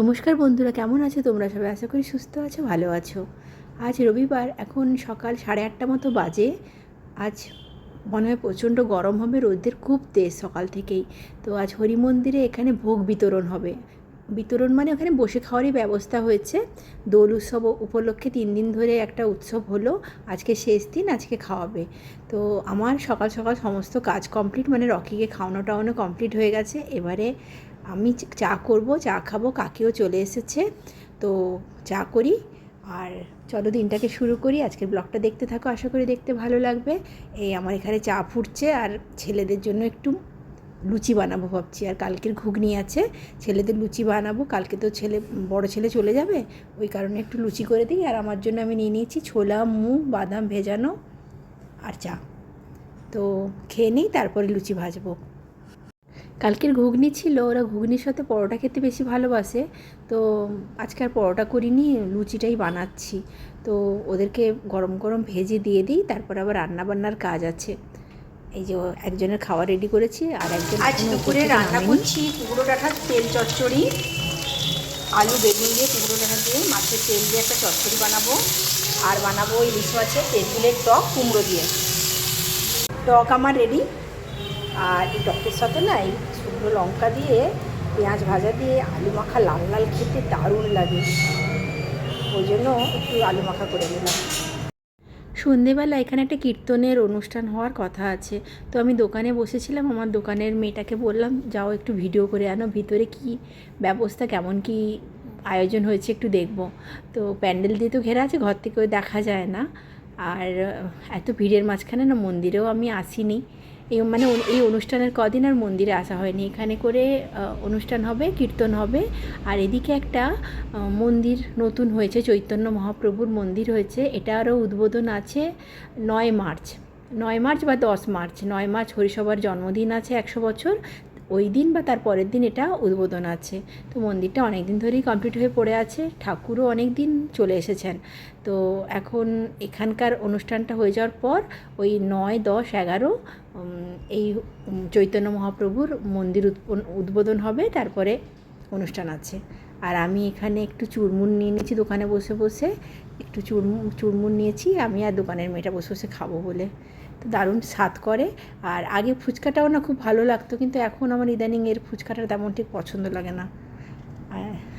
নমস্কার বন্ধুরা, কেমন আছো তোমরা? সবাই আশা করি সুস্থ আছো, ভালো আছো। আজ রবিবার, এখন সকাল সাড়ে আটটা মতো বাজে। আজ মনে হয় প্রচণ্ড গরম হবে, রোদের খুব তেজ সকাল থেকেই। তো আজ হরি মন্দিরে এখানে ভোগ বিতরণ হবে। বিতরণ মানে ওখানে বসে খাওয়ারই ব্যবস্থা হয়েছে। দোল উৎসব উপলক্ষে তিন দিন ধরে একটা উৎসব হলো, আজকে শেষ দিন, আজকে খাওয়াবে। তো আমার সকাল সকাল সমস্ত কাজ কমপ্লিট মানে রকিকে খাওয়ানো টাওয়ানো কমপ্লিট হয়ে গেছে। এবারে আমি চা করব, চা খাব, কাকিও চলে এসেছে। তো চা করি আর চলো দিনটাকে শুরু করি। আজকের ব্লগটা দেখতে থাকো, আশা করি দেখতে ভালো লাগবে। এই আমার এখানে চা ফুটছে আর ছেলেদের জন্য একটু লুচি বানাবো ভাবছি। আর কালকের ঘুগনি আছে, ছেলেদের লুচি বানাবো। কালকে তো ছেলে, বড় ছেলে চলে যাবে, ওই কারণে একটু লুচি করে দিই। আর আমার জন্য আমি নিয়ে নিয়েছি ছোলা, মুগ, বাদাম ভেজানো আর চা। তো খেয়ে নিই, তারপরে লুচি ভাজবো। কালকের ঘুগনি ছিল ওরা ঘুগনির সাথে পরোটা খেতে বেশি ভালোবাসে। তো আজকে আর পরোটা করিনি লুচিটাই বানাচ্ছি। তো ওদেরকে গরম গরম ভেজে দিয়ে দিই তারপর আবার রান্না বান্নার কাজ আছে। এই যে একজনের খাওয়া রেডি করেছি আর একজন আজ দুপুরে রান্না করছি কুমড়ো ডাঁটার তেল চচ্চড়ি আলু বেগুন দিয়ে কুমড়ো ডাঁটা দিয়ে মাছের তেল দিয়ে একটা চচ্চড়ি বানাবো। আর বানাবো ইলিশ মাছের তেঁতুলের টক কুমড়ো দিয়ে। টক আমার রেডি আর এই টকের সাথে না এই শুকনো লঙ্কা দিয়ে, পেঁয়াজ ভাজা দিয়ে আলু মাখা লাল লাল খেতে দারুণ লাগে। ওই জন্য একটু আলু মাখা করে নিলাম। সন্ধেবেলা এখানে একটা কীর্তনের অনুষ্ঠান হওয়ার কথা আছে। তো আমি দোকানে বসেছিলাম, আমার দোকানের মেয়েটাকে বললাম, যাও একটু ভিডিও করে আনো, ভিতরে কি ব্যবস্থা, কেমন কি আয়োজন হয়েছে একটু দেখব। তো প্যান্ডেল দিয়ে তো ঘেরা আছে, ঘর থেকেও দেখা যায় না। আর এত ভিড়ের মাঝখানে না মন্দিরেও আমি আসিনি। এই মানে এই অনুষ্ঠানের কদিন আর মন্দিরে আসা হয়নি। এখানে করে অনুষ্ঠান হবে, কীর্তন হবে। আর এদিকে একটা মন্দির নতুন হয়েছে, চৈতন্য মহাপ্রভুর মন্দির হয়েছে। এটা আরও উদ্বোধন আছে নয় মার্চ। নয় মার্চ বা দশ মার্চ। নয় মার্চ হরিসভার জন্মদিন আছে একশো বছর। ওই দিন বা তার পরের দিন এটা উদ্বোধন আছে। তো মন্দিরটা অনেক দিন ধরেই কমপ্লিট হয়ে পড়ে আছে, ঠাকুরও অনেক দিন চলে এসেছেন। তো এখন এখানকার অনুষ্ঠানটা হয়ে যাওয়ার পর ওই নয়, দশ, এগারো এই চৈতন্য মহাপ্রভুর মন্দির উদ্বোধন হবে, তারপরে অনুষ্ঠান আছে। আর আমি এখানে একটু চুরমুন নিয়ে নিয়েছি দোকানে বসে বসে। একটু চুরমুন চুরমুন নিয়েছি, আমি আর দোকানের মেয়েটা বসে বসে খাব বলে। তো দারুণ স্বাদ করে। আর আগে ফুচকাটাও না খুব ভালো লাগতো, কিন্তু এখন আমার ইদানিং এর ফুচকাটা তেমন ঠিক পছন্দ লাগে না।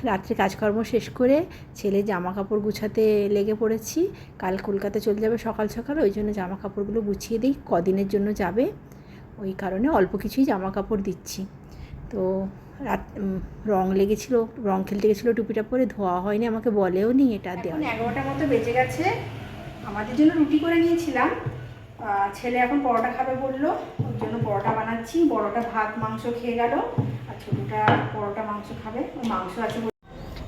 রাত্রে কাজকর্ম শেষ করে ছেলে জামা কাপড় গুছাতে লেগে পড়েছি। কাল কলকাতা চলে যাবে সকাল সকাল, ওই জন্য জামা কাপড়গুলো গুছিয়ে দিই, কদিনের জন্য যাবে। ওই কারণে অল্প কিছুই জামা কাপড় দিচ্ছি। তো রাত রং লেগেছিলো রং খেলতে গেছিল টুপিটা পরে ধোয়া হয়নি আমাকে বলেও নি এটা দেওয়া। এগারোটার মতো বেজে গেছে। আমাদের জন্য রুটি করে নিয়েছিলাম। ছেলে এখন পরোটা খাবে বলল ওর জন্য পরোটা বানাচ্ছি। বড়টা ভাত মাংস খেয়ে গেল আর ছোটোটা পরোটা মাংস খাবে। ওর মাংস আছে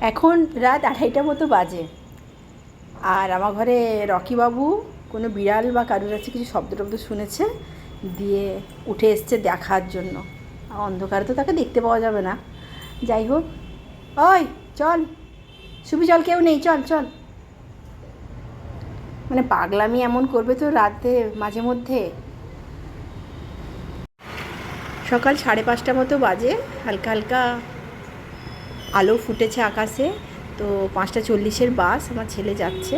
এখন রাত আড়াইটা মতো বাজে। আর আমার ঘরে রকিবাবু কোনো বিড়াল বা কারুর কাছে কিছু শব্দ টব্দ শুনেছে দিয়ে উঠে এসছে দেখার জন্য। অন্ধকারে তো তাকে দেখতে পাওয়া যাবে না। যাই হোক, ওই, চল। সুবি চল, কেউ নেই, চল চল। মানে পাগলামি এমন করবে তো রাতে মাঝে মধ্যে। সকাল সাড়ে পাঁচটা মতো বাজে, হালকা হালকা আলো ফুটেছে আকাশে। তো পাঁচটা চল্লিশের বাস, আমার ছেলে যাচ্ছে।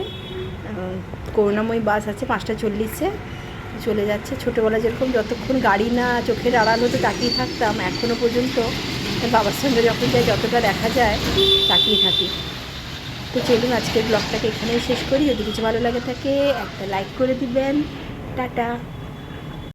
করুণাময়ী বাস আছে পাঁচটা চল্লিশে। চলে যাচ্ছে। ছোটোবেলা যেরকম যতক্ষণ গাড়ি না চোখের আড়াল হতে তাকিয়ে থাকতাম এখনও পর্যন্ত বাবার সঙ্গে যখন যাই যতটা দেখা যায়, তাকিয়ে থাকি। তো চলুন আজকের ব্লগটাকে এখানেই শেষ করি। যদি কিছু ভালো লাগে থাকে, একটা লাইক করে দিবেন। টাটা।